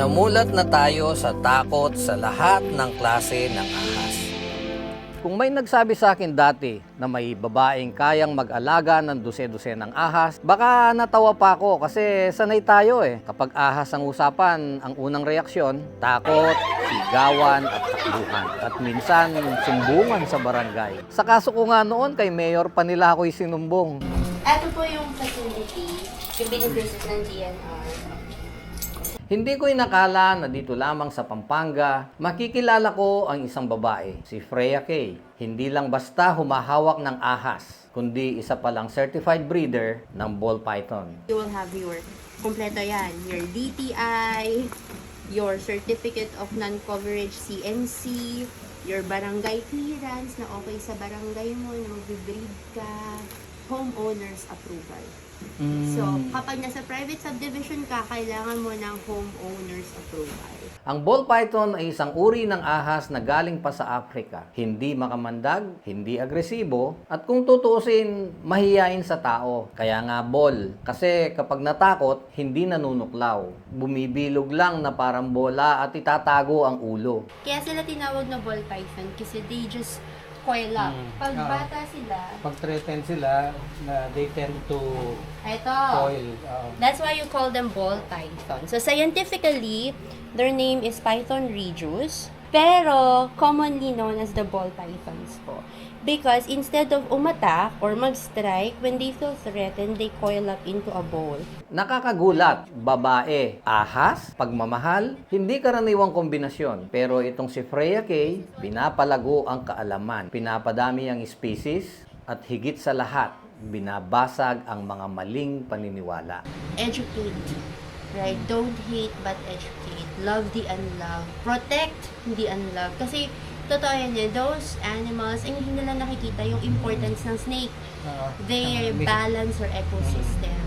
Namulat na tayo sa takot sa lahat ng klase ng ahas. Kung may nagsabi sa akin dati na may babaeng kayang mag-alaga ng duse-duse ng ahas, baka natawa pa ako kasi sanay tayo eh. Kapag ahas ang usapan, ang unang reaksyon, takot, sigawan at takbuhan. At minsan, sumbungan sa barangay. Sa kaso ko nga noon, kay mayor pa nila ako'y sinumbong. Ito po yung facility, yung binibusiness ng DNR. Hindi ko inakala na dito lamang sa Pampanga, makikilala ko ang isang babae, si Freya Kay. Hindi lang basta humahawak ng ahas, kundi isa palang certified breeder ng ball python. You will have your, kompleto yan, your DTI, your Certificate of Non-Coverage CNC, your barangay clearance na okay sa barangay mo na mag-breed ka, homeowner's approval. So, kapag nasa private subdivision ka, kailangan mo ng homeowner's approval. Ang ball python ay isang uri ng ahas na galing pa sa Africa. Hindi makamandag, hindi agresibo, at kung tutuusin, mahiyain sa tao. Kaya nga ball. Kasi kapag natakot, hindi nanunuklaw. Bumibilog lang na parang bola at itatago ang ulo. Kaya sila tinawag na ball python kasi they just coil up. Mm. Pag Ah. bata sila, pag threaten sila, na they tend to ito. coil. uh, That's why you call them ball python. So scientifically, their name is Python regius, pero commonly known as the ball pythons po. Because instead of umattack or mag-strike, when they feel threatened, they coil up into a ball. Nakakagulat, babae, ahas, pagmamahal, hindi karaniwang kombinasyon. Pero itong si Freya Kay, pinapalago ang kaalaman, pinapadami ang species, at higit sa lahat, binabasag ang mga maling paniniwala. Educate. Right? Don't hate but educate. Love the unloved. Protect the unloved. Kasi totoo yan eh, those animals, ay hindi nila nakikita yung importance ng snake. uh, Their mis- balance or ecosystem.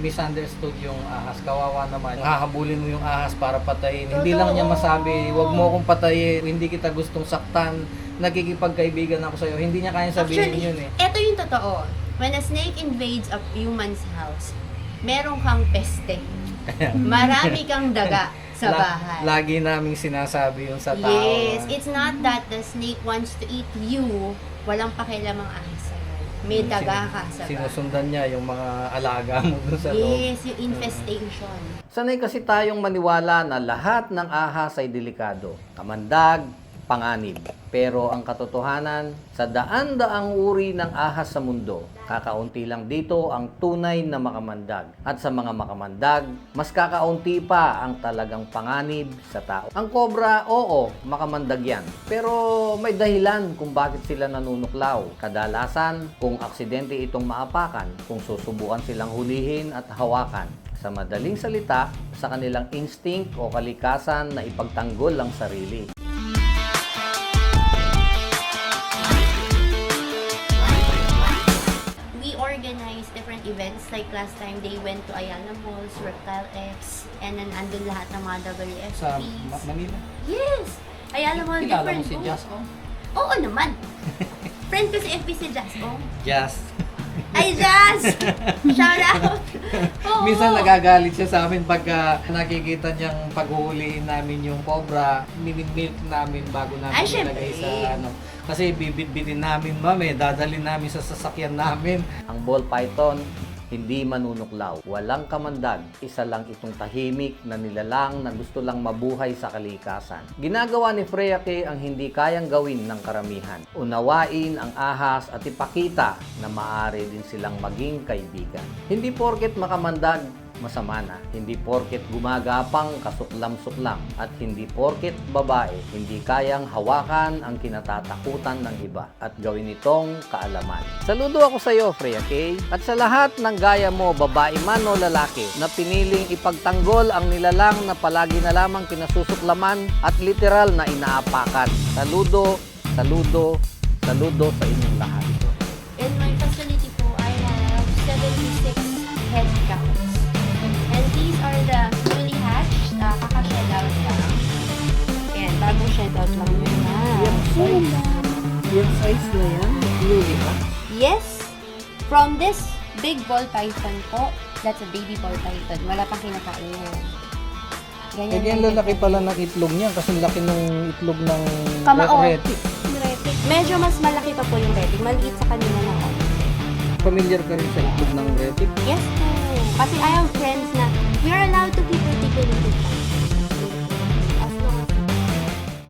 misunderstood yung ahas. Kawawa naman. Hahabulin mo yung ahas para patayin. Hindi lang niya masabi, wag mo akong patayin, hindi kita gustong saktan, nakikipagkaibigan ako sa'yo. Hindi niya kaya sabihin Actually, yun eh. ito yung totoo. When a snake invades a human's house, meron kang peste. Marami kang daga sa La- bahay. lagi naming sinasabi yun sa tao. Yes, ah. it's not that the snake wants to eat you. Walang pakialamang ahas sa'yo. May daga ka sa bahay. Sinusundan niya yung mga alaga mo dun sa loob. Yes, yung infestation. Sanay kasi tayong maniwala na lahat ng ahas ay delikado. Kamandag, panganib. Pero ang katotohanan, sa daan-daang uri ng ahas sa mundo, kakaunti lang dito ang tunay na makamandag. At sa mga makamandag, mas kakaunti pa ang talagang panganib sa tao. Ang kobra, oo, makamandag yan. Pero may dahilan kung bakit sila nanunuklaw. Kadalasan, kung aksidente itong maapakan, kung susubukan silang hulihin at hawakan. Sa madaling salita, sa kanilang instinct o kalikasan na ipagtanggol ang sarili. Events. Like last time, they went to Ayala Malls, Reptile X, and then andun lahat ng mga Sa WFPs. Ma- Manila. Yes! Ayala Mall, Kilala mo different si booths. Jazz oh? Oo naman. Friend ko si FB si. Oh. Jazz. Ay, Jazz! Shout out! Oo. Minsan nagagalit siya sa amin pagka nakikita niyang paghuhulihin namin yung cobra, minimilk namin bago namin Ay, syempre. ilagay sa ano. Kasi bibit-bitin namin mami, dadalhin namin sa sasakyan namin. Ang ball python, hindi manunuklaw. Walang kamandag. Isa lang itong tahimik na nilalang na gusto lang mabuhay sa kalikasan. Ginagawa ni Freya Kay ang hindi kayang gawin ng karamihan. Unawain ang ahas at ipakita na maaari din silang maging kaibigan. Hindi porket makamandag, masama na. Hindi porket gumagapang kasuklam-suklam at hindi porket babae, hindi kayang hawakan ang kinatatakutan ng iba at gawin itong kaalaman. Saludo ako sa iyo, Freya Kay, at sa lahat ng gaya mo, babae man o lalaki, na piniling ipagtanggol ang nilalang na palagi na lamang kinasusuklaman at literal na inaapakan. Saludo, saludo, saludo sa inyong lahat. Yung size na yan, newly ba? Yes, from this big ball python po, that's a baby ball python. Wala pang kinakain yan. Ganyan Eh, yan lalaki pala ng itlog niya kasi laki ng itlog ng Kamao. retic. Retic. Medyo mas malaki pa po yung retic. Maliit sa kanila na konti. Familiar ka rin sa itlog ng retic? Yes po. Kasi I have friends na we are allowed to keep plants.